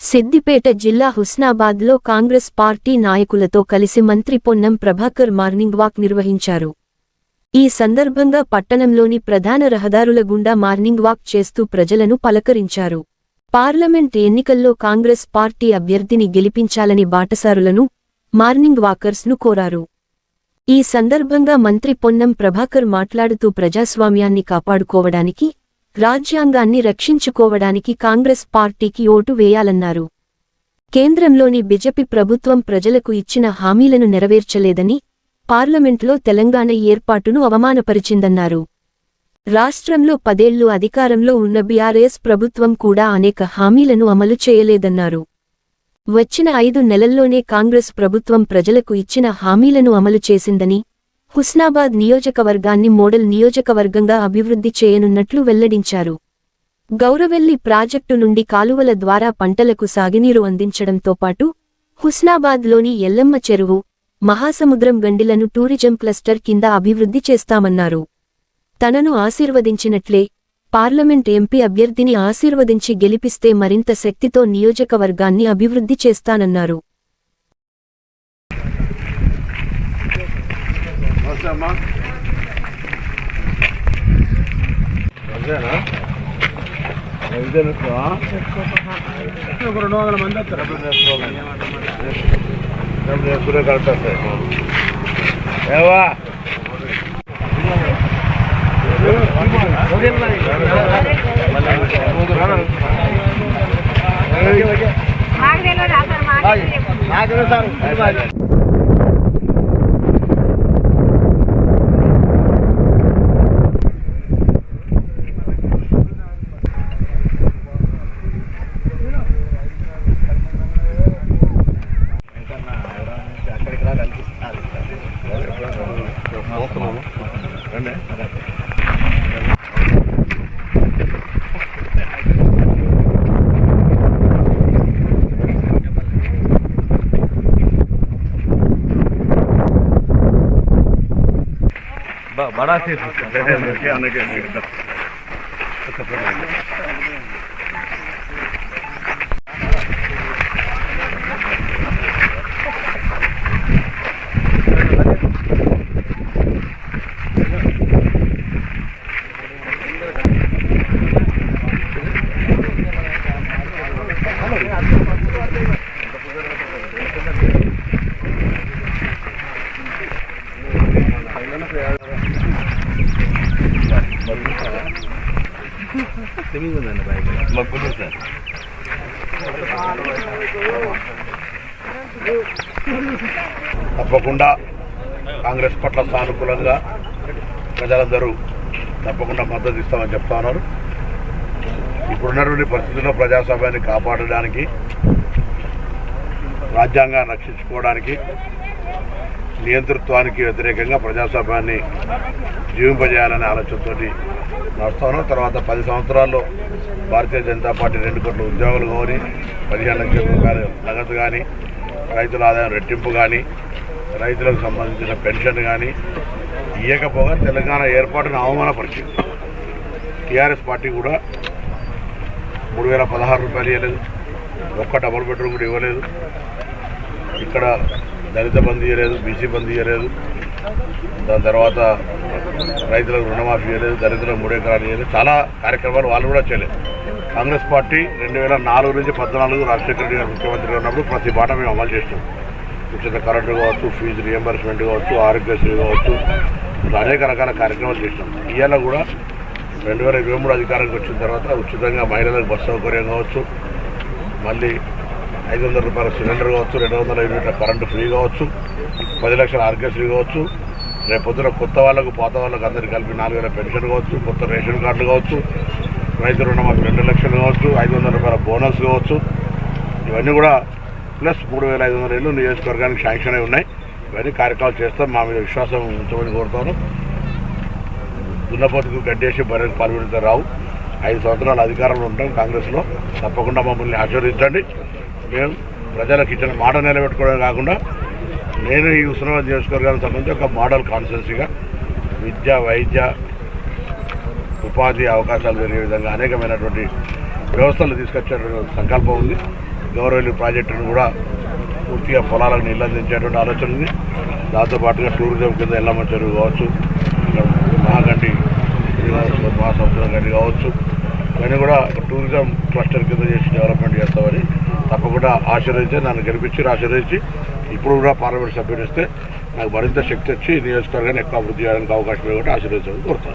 సిద్దిపేట జిల్లా హుస్నాబాద్లో కాంగ్రెస్ పార్టీ నాయకులతో కలిసి మంత్రి పొన్నం ప్రభాకర్ మార్నింగ్ వాక్ నిర్వహించారు. ఈ సందర్భంగా పట్టణంలోని ప్రధాన రహదారుల గుండా మార్నింగ్ వాక్ చేస్తూ ప్రజలను పలకరించారు. పార్లమెంట్ ఎన్నికల్లో కాంగ్రెస్ పార్టీ అభ్యర్థిని గెలిపించాలని బాటసారులను మార్నింగ్ వాకర్స్ను కోరారు. ఈ సందర్భంగా మంత్రి పొన్నం ప్రభాకర్ మాట్లాడుతూ ప్రజాస్వామ్యాన్ని కాపాడుకోవడానికి రాజ్యాంగాన్ని రక్షించుకోవడానికి కాంగ్రెస్ పార్టీకి ఓటు వేయాలన్నారు. కేంద్రంలోని బిజెపి ప్రభుత్వం ప్రజలకు ఇచ్చిన హామీలను నెరవేర్చలేదని పార్లమెంట్లో తెలంగాణ ఏర్పాటును అవమానపరిచిందన్నారు. రాష్ట్రంలో పదేళ్ళు అధికారంలో ఉన్న బీఆర్ఎస్ ప్రభుత్వం కూడా అనేక హామీలను అమలు చేయలేదన్నారు. వచ్చిన ఐదు నెలల్లోనే కాంగ్రెస్ ప్రభుత్వం ప్రజలకు ఇచ్చిన హామీలను అమలు చేసిందని హుస్నాబాద్ నియోజకవర్గాన్ని మోడల్ నియోజకవర్గంగా అభివృద్ధి చేయనున్నట్లు వెల్లడించారు. గౌరవెల్లి ప్రాజెక్టు నుండి కాలువల ద్వారా పంటలకు సాగునీరు అందించడంతో పాటు హుస్నాబాద్లోని ఎల్లమ్మ చెరువు మహాసముద్రం గండిలను టూరిజం క్లస్టర్ కింద అభివృద్ధి చేస్తామన్నారు. తనను ఆశీర్వదించినట్లే పార్లమెంట్ ఎంపీ అభ్యర్థిని ఆశీర్వదించి గెలిపిస్తే మరింత శక్తితో నియోజకవర్గాన్ని అభివృద్ధి చేస్తానన్నారు. అంతేనా ఇదేనా ఒక రెండు వందల మంది వస్తారు. డబ్బులు వేసుకునే కరెక్ట్ వస్తాయి. ఏవా? మాకు తెలియదు అసలు बड़ा से మీద ఉందండి బైక్ మాకు తప్పకుండా కాంగ్రెస్ పట్ల సానుకూలంగా ప్రజలందరూ తప్పకుండా మద్దతు ఇస్తామని చెప్తున్నారు ఇప్పుడున్నటువంటి పరిస్థితుల్లో ప్రజాస్వామ్యాన్ని కాపాడడానికి రాజ్యాంగాన్ని రక్షించుకోవడానికి నియంతృత్వానికి వ్యతిరేకంగా ప్రజాస్వామ్యాన్ని జీవింపజేయాలనే ఆలోచనతో నడుస్తాను. తర్వాత పది సంవత్సరాల్లో భారతీయ జనతా పార్టీ రెండు కోట్ల ఉద్యోగులు కానీ పదిహేను లక్షల రూపాయలు నగదు కానీ రైతుల ఆదాయం రెట్టింపు కానీ రైతులకు సంబంధించిన పెన్షన్ కానీ ఇవ్వకపోగా తెలంగాణ ఏర్పాటును అవమానపరిచింది. టీఆర్ఎస్ పార్టీ కూడా మూడు వేల పదహారు రూపాయలు ఇవ్వలేదు ఒక్క డబుల్ బెడ్రూమ్ కూడా ఇవ్వలేదు. ఇక్కడ దళిత బంద్ చేయలేదు బీసీ బంద్ చేయలేదు దాని తర్వాత రైతులకు రుణమాఫీ చేయలేదు దళితులకు మూడు ఎకరాలు చేయలేదు చాలా కార్యక్రమాలు వాళ్ళు కూడా చేయలేదు. కాంగ్రెస్ పార్టీ రెండు వేల నాలుగు నుంచి పద్నాలుగు రాజశేఖర రెడ్డి గారు ముఖ్యమంత్రిగా ఉన్నప్పుడు ప్రతి మాట మేము అమలు చేస్తాం. ఉచిత కరెంటు కావచ్చు ఫీజు రియంబర్స్మెంట్ కావచ్చు ఆరోగ్యశ్రీ కావచ్చు అనేక రకాల కార్యక్రమాలు చేసినాం ఇవాళ కూడా రెండు వేల ఇరవై మూడు అధికారానికి వచ్చిన తర్వాత ఉచితంగా మహిళలకు బస్సు సౌకర్యం కావచ్చు. మళ్ళీ ఐదు వందల రూపాయల సిలిండర్ కావచ్చు రెండు వందల యూనిట్ల కరెంటు ఫ్రీ కావచ్చు పది లక్షల ఆరోగ్యశ్రీ కావచ్చు. రేపు పొద్దున కొత్త వాళ్ళకు పాత వాళ్ళకు అందరికీ కలిపి నాలుగు వేల పెన్షన్ కావచ్చు కొత్త రేషన్ కార్డులు కావచ్చు రైతు రుణమాఫీ రెండు లక్షలు కావచ్చు ఐదు వందల రూపాయల బోనస్ కావచ్చు. ఇవన్నీ కూడా ప్లస్ మూడు వేల ఐదు వందల ఇళ్ళు నియోజకవర్గానికి శాంక్షన్ అయి ఉన్నాయి. ఇవన్నీ కార్యక్రమాలు చేస్తాం. మా మీద విశ్వాసం ఉంచమని కోరుతాను. దున్నపోతుకు గడ్డేసి బర్రెకు పాల్గొడితే రావు. ఐదు సంవత్సరాలు అధికారంలో ఉంటాం కాంగ్రెస్లో. తప్పకుండా మమ్మల్ని ఆశీర్వదించండి. మేము ప్రజలకు ఇచ్చిన మాట నిలబెట్టుకోవడం కాకుండా నేను ఈ ఉస్మానాబాద్ నియోజకవర్గానికి సంబంధించి ఒక మోడల్ కాన్స్టిట్యున్సీగా విద్య వైద్య ఉపాధి అవకాశాలు పెరిగే విధంగా అనేకమైనటువంటి వ్యవస్థలు తీసుకొచ్చే సంకల్పం ఉంది. గౌరవలు ప్రాజెక్టును కూడా పూర్తిగా పొలాలకు నీళ్ళు అందించేటువంటి ఆలోచన ఉంది. దాంతోపాటుగా టూరిజం కింద ఎల్లమ్మ చెరువు కావచ్చు మహాగండి మహాసముద్రం గండి కావచ్చు. ఇవన్నీ కూడా టూరిజం క్లస్టర్ కింద చేసి డెవలప్మెంట్ తప్పకుండా ఆశీర్వదించి నన్ను గెలిపించి ఆశీర్వదించి ఇప్పుడు కూడా పార్లమెంట్ సభ్యులు ఇస్తే నాకు మరింత శక్తి వచ్చి నియోజకవర్గాన్ని ఎక్కువ అభివృద్ధి చేయడానికి అవకాశం ఇవ్వకుండా ఆశీర్వదించాలని కోరుతాను